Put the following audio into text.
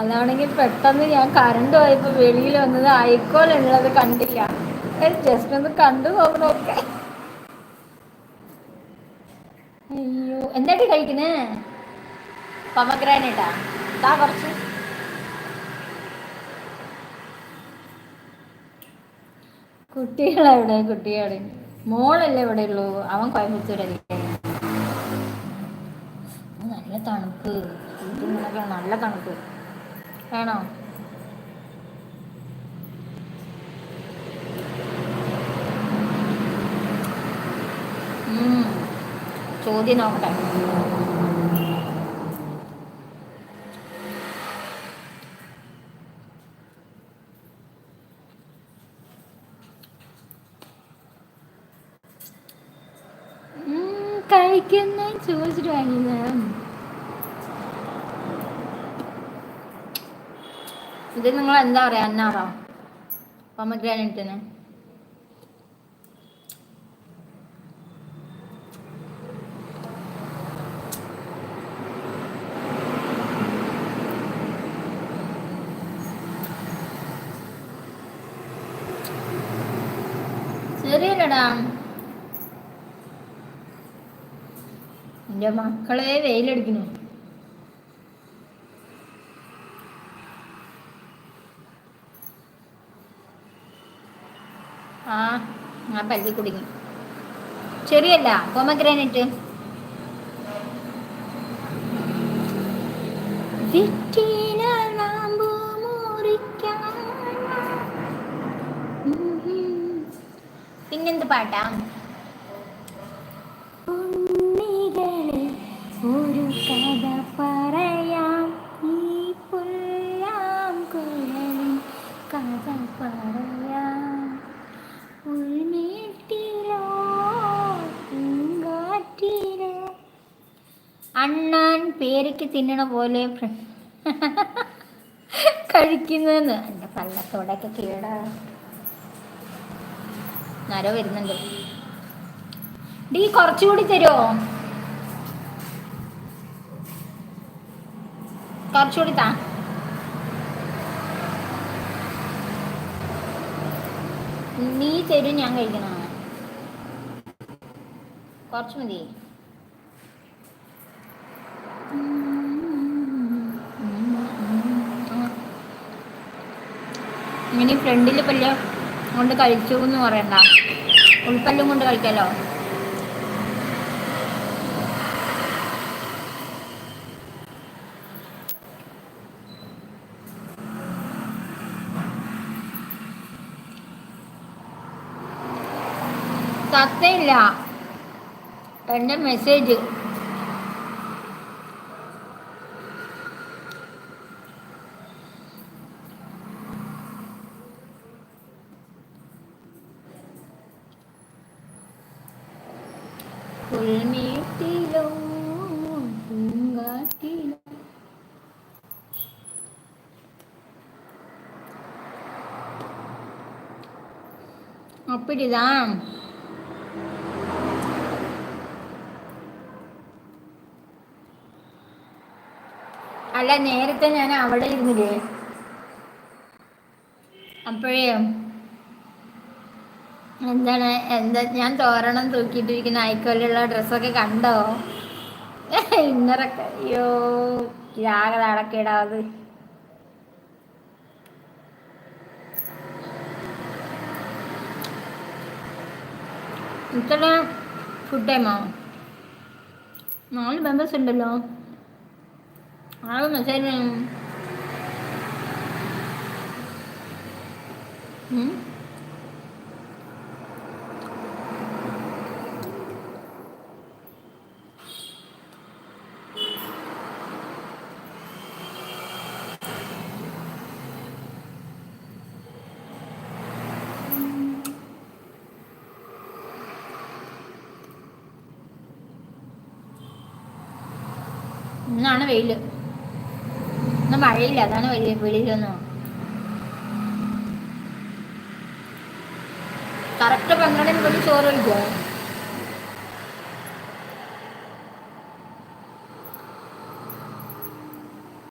അതാണെങ്കിൽ പെട്ടെന്ന് ഞാൻ കറണ്ട് പോയപ്പോ വെളിയിൽ വന്നത് ഐക്കോൽ ഉള്ളത് കണ്ടില്ല. ജസ്റ്റ് ഒന്ന് കണ്ടു നോക്കണമൊക്കെ അയ്യോ എന്താ കഴിക്കുന്നേ? പമഗ്രാനേട്ടാ താ കുറച്ച്. കുട്ടികളെവിടെ കുട്ടികളെ? മോളല്ലേ ഇവിടെ ഉള്ളൂ അവൻ കോയമ്പത്തൂരല്ലേ നല്ല തണുപ്പ്. നല്ല തണുപ്പ്. വേണോ. ചോദ്യം നോക്കട്ടെ. കഴിക്കുന്ന ചോദിച്ചിട്ട് വാങ്ങിയത് ഇത് നിങ്ങൾ എന്താ പറയാ അന്നാറോ പൊമഗ്രാനൈറ്റിന് ശരിയല്ലടാ. എന്റെ മക്കളെ വെയിലടിക്കുന്നു. ആ ആ പല്ലി കുടുങ്ങി. ചെറിയല്ല പൊമഗ്രാനൈറ്റ്. വെറ്റില നാമ്പു മുറിക്കാൻ. പിന്നെന്ത് പാട്ടാ? അണ്ണാൻ പേരയ്ക്ക് തിന്നണ പോലെ കഴിക്കുന്നതെന്ന്. എന്റെ പള്ളത്തോടൊക്കെ കേടാ. ആരോ വരുന്നുണ്ട്. ഡീ കുറച്ചുകൂടി തരുമോ കുറച്ചുകൂടി താ. നീ തരും ഞാൻ കഴിക്കണോ. കുറച്ച് മതി. ഇങ്ങനെ ഫ്രണ്ടിൽ പല്ല കൊണ്ട് കഴിച്ചു എന്ന് പറയണ്ട. ഉൾപ്പല്ലും കൊണ്ട് കഴിക്കാലോ? തത്തയില്ല. എന്റെ മെസ്സേജ് പുൽമേട്ടിലോ പൂങ്കാറ്റിലോ அப்படிதான் അല്ല നേരത്തെ ഞാൻ അവിടെ ഇരുന്നില്ലേ അപ്പോഴേ എന്താണ്? എന്താ? ഞാൻ തോരണം തൂക്കിയിട്ടിരിക്കുന്ന ഐക്കോലുള്ള ഡ്രസ്സൊക്കെ കണ്ടോ? ഇന്നറൊക്കെ. അയ്യോ രാഗ നടക്കിടാത് ഇത്ര ഫുഡ് ടൈമോ നാല് മെമ്പേഴ്സ് ഉണ്ടല്ലോ. ആൾ മെസ്സേജ് ഇന്നാണ് വെയിൽ. ഇന്ന് മഴയില്ല. അതാണ് വലിയ വെളിയിലൊന്നും. കറക്റ്റ് പന്ത്രണ്ട് മണിക്ക് ചോറ് കഴിക്കുമോ